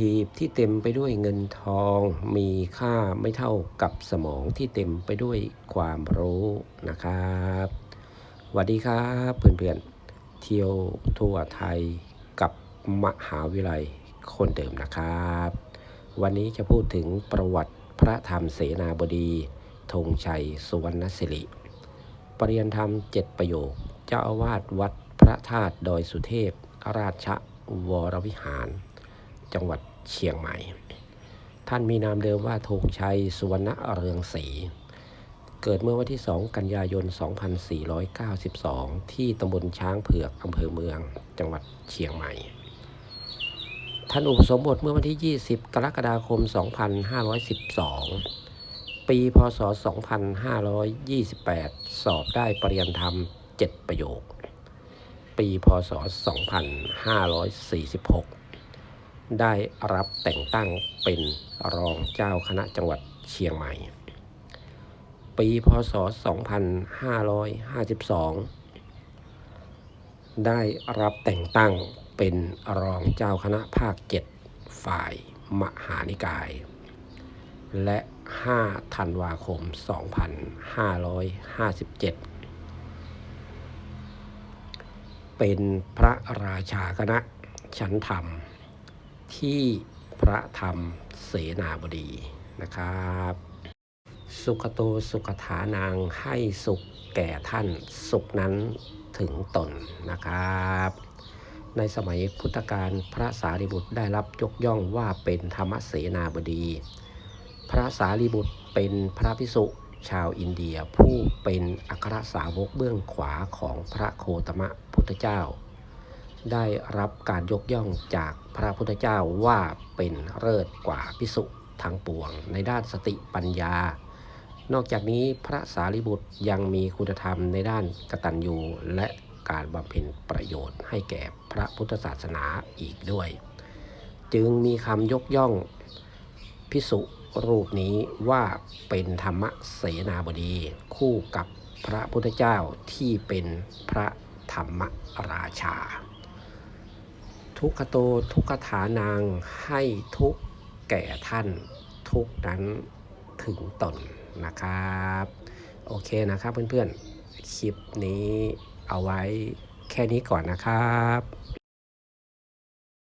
หีบที่เต็มไปด้วยเงินทองมีค่าไม่เท่ากับสมองที่เต็มไปด้วยความรู้นะครับสวัสดีครับเพื่อนๆ เที่ยวทั่วไทยกับมหาวิทยาลัยคนเดิมนะครับ วันนี้จะพูดถึงประวัติพระธรรมเสนาบดีธงชัยสุวรรณสิริปริยนธรรมเจ็ดประโยค เจ้าอาวาสวัดพระธาตุดอยสุเทพราชวรวิหาร จังหวัดเชียงใหม่ ท่านมีนามเดิมว่าธงชัยสุวรรณเรืองศรีเกิดเมื่อวันที่ 2 กันยายน 2492 ที่ตำบลช้างเผือกอำเภอเมือง จังหวัดเชียงใหม่ ท่านอุปสมบทเมื่อวันที่ 20 กรกฎาคม 2512 ปีพศ 2528 สอบได้ปริญญาธรรม 7 ประโยค ปีพศ 2546 ได้รับแต่งตั้งเป็นรองเจ้าคณะจังหวัดเชียงใหม่ ปีพศ 2552 ได้รับแต่งตั้งเป็นรองเจ้าคณะภาค 7 ฝ่ายมหานิกาย และ 5 ธันวาคม 2557 เป็นพระราชาคณะชั้นธรรม ที่พระธรรมเสนาบดีนะครับ สุขโตสุขฐานางให้สุขแก่ท่านสุขนั้นถึงตนนะครับ ในสมัยพุทธกาลพระสารีบุตรได้รับยกย่องว่าเป็นธรรมเสนาบดี พระสารีบุตรเป็นพระพิสุชาวอินเดียผู้เป็นอัครสาวกเบื้องขวาของพระโคตมะพุทธเจ้า ได้รับการยกย่องจากพระพุทธเจ้าว่าเป็นเลิศกว่าพิสุทังปวง ในด้านสติปัญญา นอกจากนี้พระสารีบุตรยังมีคุณธรรมในด้านกตัญญูและการบำเพ็ญประโยชน์ให้แก่พระพุทธศาสนาอีกด้วย จึงมีคำยกย่องพิสุรูปนี้ว่าเป็นธรรมเสนาบดีคู่กับพระพุทธเจ้าที่เป็นพระธรรมราชา ทุกขโตทุกขฐานางให้ทุกแก่ท่าน ทุกนั้นถึงตนนะครับ โอเคนะครับเพื่อนๆ คลิปนี้เอาไว้แค่นี้ก่อนนะครับ